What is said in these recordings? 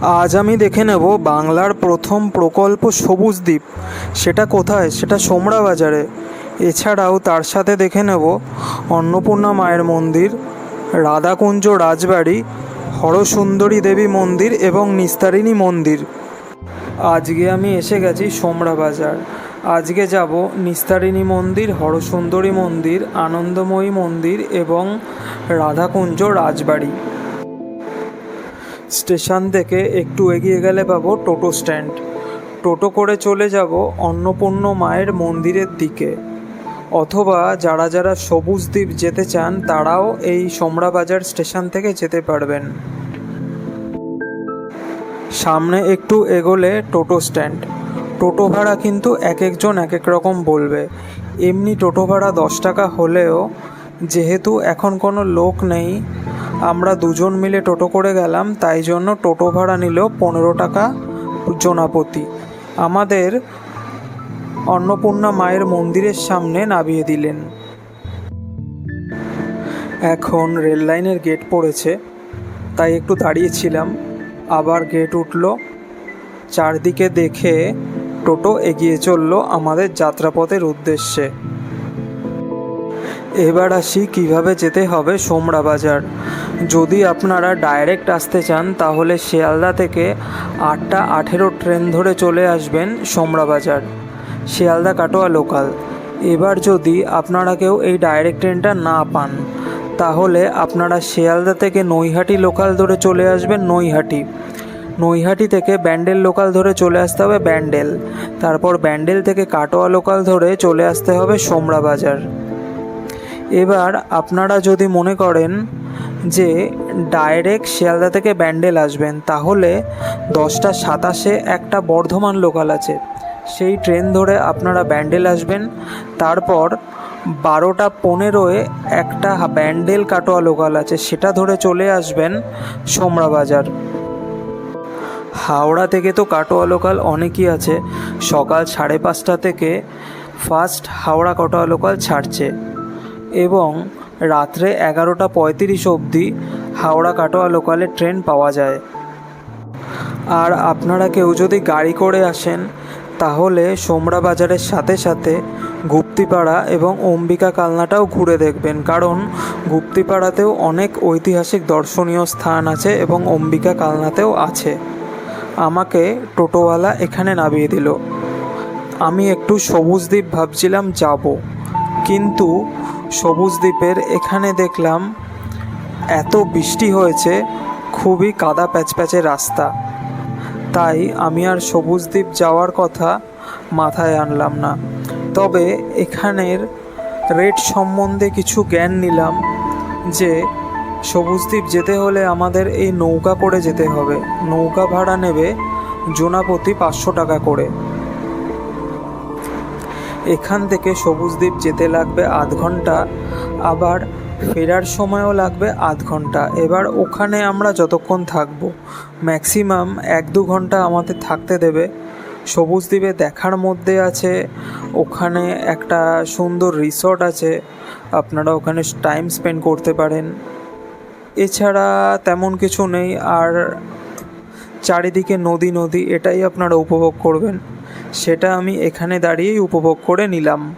আজ আমি দেখে নেব বাংলার প্রথম প্রকল্প সবুজ দ্বীপ। সেটা কোথায়? সেটা সোমরা বাজারে এছাড়াও তার সাথে দেখে নেব অন্নপূর্ণা মায়ের মন্দির, রাধাকুঞ্জ রাজবাড়ি, হরসুন্দরী দেবী মন্দির এবং নিস্তারিণী মন্দির। আজকে আমি এসে গেছি সোমরা বাজার আজকে যাব নিস্তারিণী মন্দির, হরসুন্দরী মন্দির, আনন্দময়ী মন্দির এবং রাধাকুঞ্জ রাজবাড়ি। স্টেশন থেকে একটু এগিয়ে গেলে পাবো টোটো স্ট্যান্ড। টোটো করে চলে যাব অন্নপূর্ণ মায়ের মন্দিরের দিকে। অথবা যারা যারা সবুজ দ্বীপ যেতে চান, তারাও এই সোমরা বাজার স্টেশন থেকে যেতে পারবেন। সামনে একটু এগোলে টোটো স্ট্যান্ড। টোটো ভাড়া কিন্তু এক একজন এক এক রকম বলবে। এমনি টোটো ভাড়া দশ টাকা হলেও যেহেতু এখন কোনো লোক নেই আমরা দুজন মিলে টোটো করে গেলাম, তাই জন্য টোটো ভাড়া নিল পনেরো টাকা জনাপতি। আমাদের অন্নপূর্ণা মায়ের মন্দিরের সামনে নামিয়ে দিলেন। এখন রেল লাইনের গেট পড়েছে, তাই একটু দাঁড়িয়েছিলাম। আবার গেট উঠল, চারদিকে দেখে টোটো এগিয়ে চলল আমাদের যাত্রাপথের উদ্দেশ্যে। এবার আসি কীভাবে যেতে হবে সোমরা বাজার যদি আপনারা ডাইরেক্ট আসতে চান, তাহলে শিয়ালদা থেকে আটটা আঠেরো ট্রেন ধরে চলে আসবেন সোমরা বাজার শিয়ালদা কাটোয়া লোকাল এবার যদি আপনারা কেউ এই ডাইরেক্ট ট্রেনটা না পান, তাহলে আপনারা শিয়ালদা থেকে নৈহাটি লোকাল ধরে চলে আসবেন নৈহাটি। নৈহাটি থেকে ব্যান্ডেল লোকাল ধরে চলে আসতে হবে ব্যান্ডেল। তারপর ব্যান্ডেল থেকে কাটোয়া লোকাল ধরে চলে আসতে হবে সোমরা বাজার এবার আপনারা যদি মনে করেন যে ডাইরেক্ট শিয়ালদা থেকে ব্যান্ডেল আসবেন, তাহলে দশটা সাতাশে একটা বর্ধমান লোকাল আছে। সেই ট্রেন ধরে আপনারা ব্যান্ডেল আসবেন। তারপর বারোটা পনেরোয় একটা ব্যান্ডেল কাটোয়া লোকাল আছে, সেটা ধরে চলে আসবেন সোমরা বাজার। হাওড়া থেকে তো কাটোয়া লোকাল অনেকই আছে। সকাল সাড়ে পাঁচটা থেকে ফার্স্ট হাওড়া কাটোয়া লোকাল ছাড়ছে। এবং রাত্রে এগারোটা পঁয়ত্রিশ অবধি হাওড়া কাটোয়া লোকালে ট্রেন পাওয়া যায়। আর আপনারা কেউ যদি গাড়ি করে আসেন, তাহলে সোমরা বাজারের সাথে সাথে গুপ্তিপাড়া এবং অম্বিকা কালনাটাও ঘুরে দেখবেন, কারণ গুপ্তিপাড়াতেও অনেক ঐতিহাসিক দর্শনীয় স্থান আছে এবং অম্বিকা কালনাতেও আছে। আমাকে টোটোওয়ালা এখানে নামিয়ে দিল। আমি একটু সবুজদ্বীপ ভাবছিলাম যাব, কিন্তু সবুজ দ্বীপের এখানে দেখলাম এত বৃষ্টি হয়েছে, খুবই কাদা প্যাচপ্যাচে রাস্তা। তাই আমি আর সবুজ দ্বীপ যাওয়ার কথা মাথায় আনলাম না। তবে এখানের রেট সম্বন্ধে কিছু জ্ঞান নিলাম যে, সবুজ দ্বীপ যেতে হলে আমাদের এই নৌকা করে যেতে হবে। নৌকা ভাড়া নেবে জোনাপতি পাঁচশো টাকা করে। এখান থেকে সবুজদ্বীপ যেতে লাগবে আধ ঘণ্টা, আবার ফেরার সময়ও লাগবে আধ ঘণ্টা। এবার ওখানে আমরা যতক্ষণ থাকব, ম্যাক্সিমাম এক দু ঘণ্টা আমাদের থাকতে দেবে। সবুজদ্বীপে দেখার মধ্যে আছে, ওখানে একটা সুন্দর রিসর্ট আছে, আপনারা ওখানে টাইম স্পেন্ড করতে পারেন। এছাড়া তেমন কিছু নেই, আর চারিদিকে নদী নদী এটাই আপনারা উপভোগ করবেন। সেটা আমি এখানে দাঁড়িয়েই উপভোগ করে নিলাম।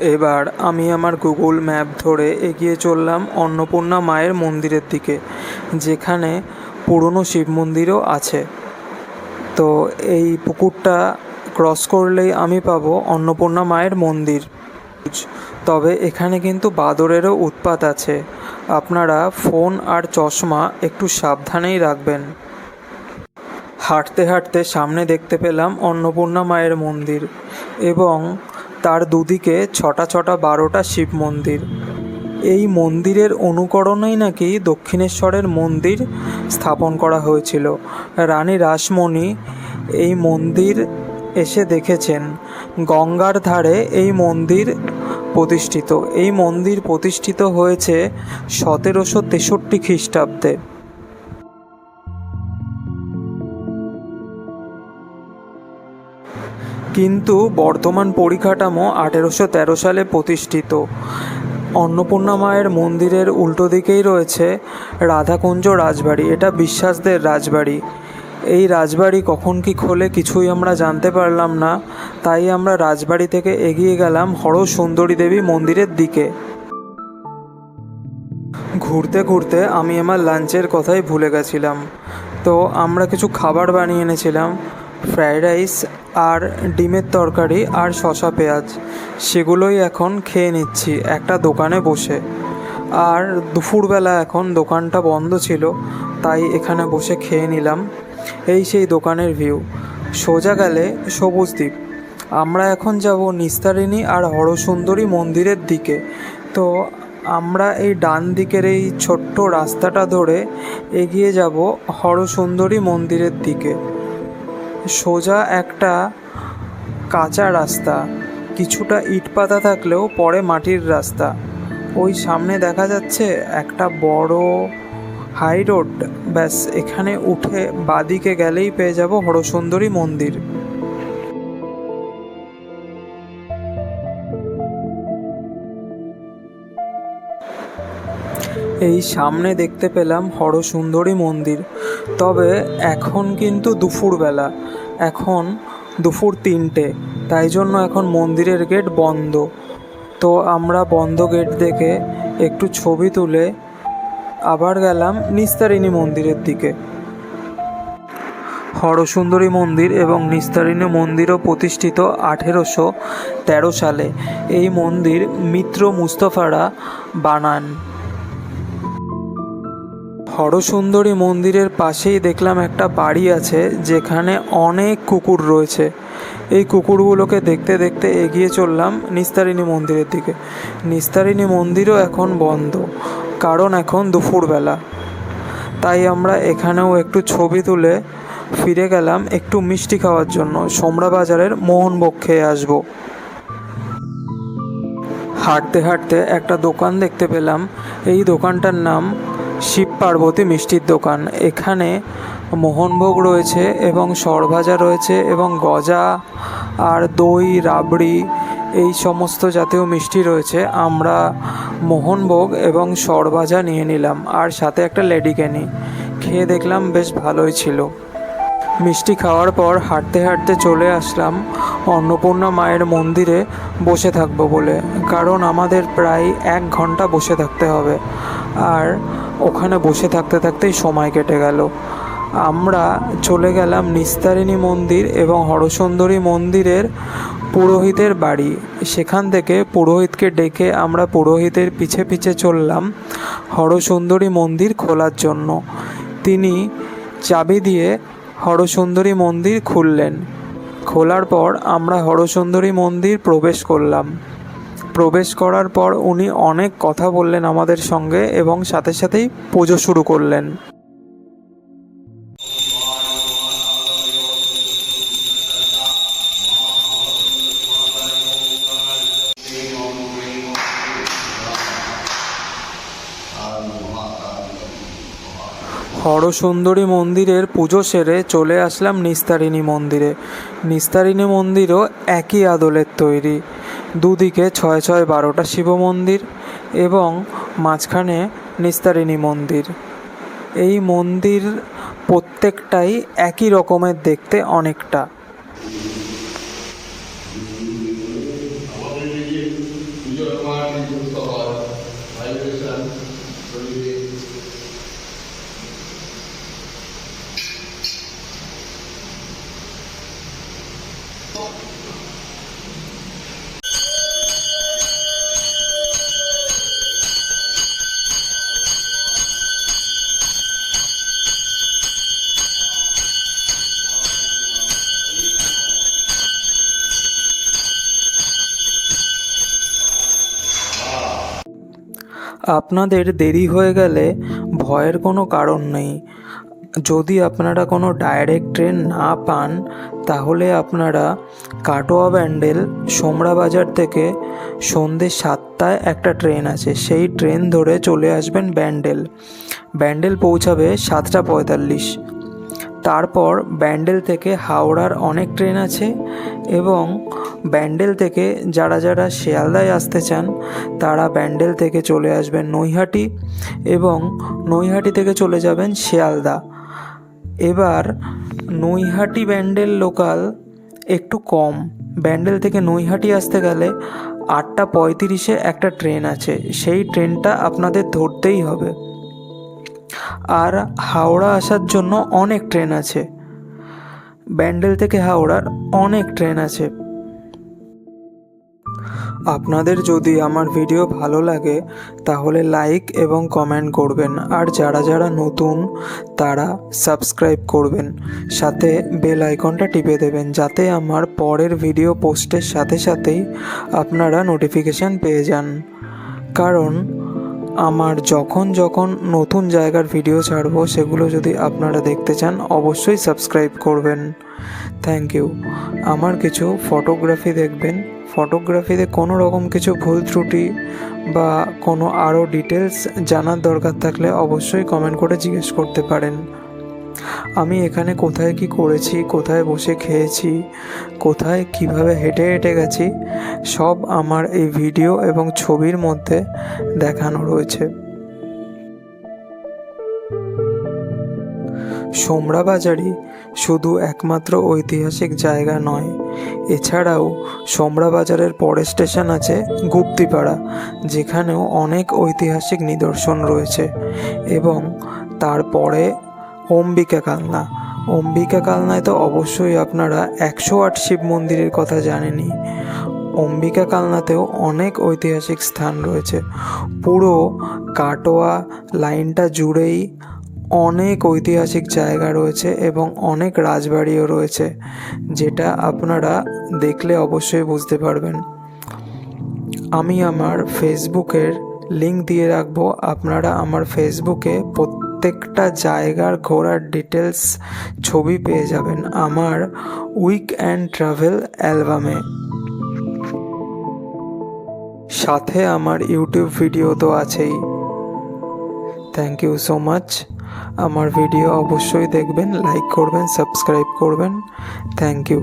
এবার আমি আমার গুগল ম্যাপ ধরে এগিয়ে চললাম অন্নপূর্ণা মায়ের মন্দিরের দিকে, যেখানে পুরনো শিব মন্দিরও আছে। তো এই পুকুরটা ক্রস করলেই আমি পাবো অন্নপূর্ণা মায়ের মন্দির। তবে এখানে কিন্তু বাদরেরও উৎপাত আছে। আপনারা ফোন আর চশমা একটু সাবধানেই রাখবেন। হাঁটতে হাঁটতে সামনে দেখতে পেলাম অন্নপূর্ণা মায়ের মন্দির এবং তার দুদিকে ছটা ছটা বারোটা শিব মন্দির। এই মন্দিরের অনুকরণেই নাকি দক্ষিণেশ্বরের মন্দির স্থাপন করা হয়েছিল। রানী রাসমণি এই মন্দির এসে দেখেছেন। গঙ্গার ধারে এই মন্দির প্রতিষ্ঠিত। এই মন্দির প্রতিষ্ঠিত হয়েছে সতেরোশো তেষট্টি খ্রিস্টাব্দে। কিন্তু বর্তমান পরিকাঠামো আঠেরোশো তেরো সালে প্রতিষ্ঠিত। অন্নপূর্ণা মায়ের মন্দিরের উল্টো দিকেই রয়েছে রাধাকুঞ্জ রাজবাড়ি। এটা বিশ্বাসদের রাজবাড়ি। এই রাজবাড়ি কখন কি খোলে কিছুই আমরা জানতে পারলাম না। তাই আমরা রাজবাড়ি থেকে এগিয়ে গেলাম হর সুন্দরী দেবী মন্দিরের দিকে। ঘুরতে ঘুরতে আমি আমার লাঞ্চের কথাই ভুলে গেছিলাম। তো আমরা কিছু খাবার বানিয়ে এনেছিলাম। ফ্রায়েড রাইস আর ডিমের তরকারি আর শসা পেঁয়াজ, সেগুলোই এখন খেয়ে নিচ্ছি একটা দোকানে বসে। আর দুপুরবেলা এখন দোকানটা বন্ধ ছিল, তাই এখানে বসে খেয়ে নিলাম। এই সেই দোকানের ভিউ। সোজা গেলে সবুজ দ্বীপ। আমরা এখন যাব নিস্তারিণী আর হরসুন্দরী মন্দিরের দিকে। তো আমরা এই ডান দিকের এই ছোট্ট রাস্তাটা ধরে এগিয়ে যাব হরসুন্দরী মন্দিরের দিকে। সোজা একটা কাঁচা রাস্তা। কিছুটা ইট পাতা থাকলেও পরে মাটির রাস্তা। ওই সামনে দেখা যাচ্ছে একটা বড় হাই রোড ব্যাস, এখানে উঠে বাদিকে গেলেই পেয়ে যাব হরসুন্দরী মন্দির। এই সামনে দেখতে পেলাম হরসুন্দরী মন্দির। তবে এখন কিন্তু দুপুরবেলা। এখন দুপুর তিনটে, তাই জন্য এখন মন্দিরের গেট বন্ধ। তো আমরা বন্ধ গেট দেখে একটু ছবি তুলে আবার গেলাম নিস্তারিণী মন্দিরের দিকে। হরসুন্দরী মন্দির এবং নিস্তারিণী মন্দিরও প্রতিষ্ঠিত আঠেরোশো তেরো সালে। এই মন্দির মিত্র মুস্তফারা বানান। হরসুন্দরী মন্দিরের পাশেই দেখলাম একটা বাড়ি আছে, যেখানে অনেক কুকুর রয়েছে। এই কুকুরগুলোকে দেখতে দেখতে এগিয়ে চললাম নিস্তারিণী মন্দিরের দিকে। নিস্তারিণী মন্দিরও এখন বন্ধ, কারণ এখন দুপুরবেলা। তাই আমরা এখানেও একটু ছবি তুলে ফিরে গেলাম একটু মিষ্টি খাওয়ার জন্য। সোমরা বাজারের মোহনভোগ খেয়ে আসব। হাঁটতে হাঁটতে একটা দোকান দেখতে পেলাম। এই দোকানটার নাম শিব পার্বতী মিষ্টির দোকান। এখানে মোহনভোগ রয়েছে এবং সরভাজা রয়েছে এবং গজা আর দই, রাবড়ি এই সমস্ত জাতীয় মিষ্টি রয়েছে। আমরা মোহনভোগ এবং সরভাজা নিয়ে নিলাম আর সাথে একটা লেডিকেনি খেয়ে দেখলাম বেশ ভালোই ছিল। মিষ্টি খাওয়ার পর হাঁটতে হাঁটতে চলে আসলাম অন্নপূর্ণা মায়ের মন্দিরে বসে থাকব বলে। কারণ আমাদের প্রায় এক ঘণ্টা বসে থাকতে হবে। আর ওখানে বসে থাকতে থাকতেই সময় কেটে গেল। আমরা চলে গেলাম নিস্তারিণী মন্দির এবং হরসুন্দরী মন্দিরের পুরোহিতের বাড়ি। সেখান থেকে পুরোহিতকে ডেকে আমরা পুরোহিতের পিছে পিছে চললাম হরসুন্দরী মন্দির খোলার জন্য। তিনি চাবি দিয়ে হরসুন্দরী মন্দির খুললেন। খোলার পর আমরা হরসুন্দরী মন্দির প্রবেশ করলাম। প্রবেশ করার পর উনি অনেক কথা বললেন আমাদের সঙ্গে এবং সাথে সাথেই পুজো শুরু করলেন। হরসুন্দরী মন্দিরের পুজো সেরে চলে আসলাম নিস্তারিণী মন্দিরে। নিস্তারিণী মন্দিরও একই আদলের তৈরি। দুদিকে ছয় ছয় বারোটা শিব মন্দির এবং মাঝখানে নিস্তারিণী মন্দির। এই মন্দির প্রত্যেকটাই একই রকমের দেখতে অনেকটা। আপনাদের দেরি হয়ে গেলে ভয়ের কোনো কারণ নেই। যদি আপনারা কোনো ডাইরেক্ট ট্রেন না পান, তাহলে আপনারা কাটোয়া ব্যান্ডেল সোমরা বাজার থেকে সন্ধ্যে সাতটায় একটা ট্রেন আছে। সেই ট্রেন ধরে চলে আসবেন ব্যান্ডেল। ব্যান্ডেল পৌঁছাবে সাতটা পঁয়তাল্লিশ। তারপর ব্যান্ডেল থেকে হাওড়ার অনেক ট্রেন আছে এবং ব্যান্ডেল থেকে যারা যারা শিয়ালদায় আসতে চান, তারা ব্যান্ডেল থেকে চলে আসবেন নৈহাটি এবং নৈহাটি থেকে চলে যাবেন শিয়ালদা। এবার নৈহাটি ব্যান্ডেল লোকাল একটু কম। ব্যান্ডেল থেকে নৈহাটি আসতে গেলে আটটা পঁয়ত্রিশে একটা ট্রেন আছে, সেই ট্রেনটা আপনাদের ধরতেই হবে। আর হাওড়া আসার জন্য অনেক ট্রেন আছে। ব্যান্ডেল থেকে হাওড়ার অনেক ট্রেন আছে। আপনাদের যদি আমার ভিডিও ভালো লাগে, তাহলে লাইক এবং কমেন্ট করবেন। আর যারা যারা নতুন, তারা সাবস্ক্রাইব করবেন। সাথে বেল আইকনটা টিপে দেবেন, যাতে আমার পরের ভিডিও পোস্টের সাথে সাথেই আপনারা নোটিফিকেশান পেয়ে যান। কারণ আমার যখন যখন নতুন জায়গার ভিডিও ছাড়বো, সেগুলো যদি আপনারা দেখতে চান, অবশ্যই সাবস্ক্রাইব করবেন। Thank you. আমার কিছু ফটোগ্রাফি দেখবেন ফটোগ্রাফিতে কোনো রকম কিছু ভুল ত্রুটি বা কোনো আরও ডিটেলস জানার দরকার থাকলে অবশ্যই কমেন্ট করে জিজ্ঞেস করতে পারেন। আমি এখানে কোথায় কি করেছি, কোথায় বসে খেয়েছি, কোথায় কীভাবে হেঁটে হেঁটে গেছি, সব আমার এই ভিডিও এবং ছবির মধ্যে দেখানো রয়েছে। সোমরা বাজারই শুধু একমাত্র ঐতিহাসিক জায়গা নয়। এছাড়াও সোমরা বাজারের পরের স্টেশন আছে গুপ্তিপাড়া, যেখানেও অনেক ঐতিহাসিক নিদর্শন রয়েছে এবং তারপরে অম্বিকা কালনা। অম্বিকা কালনায় তো অবশ্যই আপনারা একশো আট শিব মন্দিরের কথা জানেনই। অম্বিকা কালনাতেও অনেক ঐতিহাসিক স্থান রয়েছে। পুরো কাটোয়া লাইনটা জুড়েই অনেক ঐতিহাসিক জায়গা রয়েছে এবং অনেক রাজবাড়িও রয়েছে, যেটা আপনারা দেখলে অবশ্যই বুঝতে পারবেন। আমি আমার ফেসবুকের লিংক দিয়ে রাখব, আপনারা আমার ফেসবুকে প্রত্যেকটা জায়গার ঘোরার ডিটেলস ছবি পেয়ে যাবেন আমার উইক অ্যান্ড ট্রাভেল অ্যালবামে সাথে আমার ইউটিউব ভিডিও তো আছেই। থ্যাংক ইউ সো মাচ আমার ভিডিও অবশ্যই দেখবেন লাইক করবেন সাবস্ক্রাইব করবেন। Thank you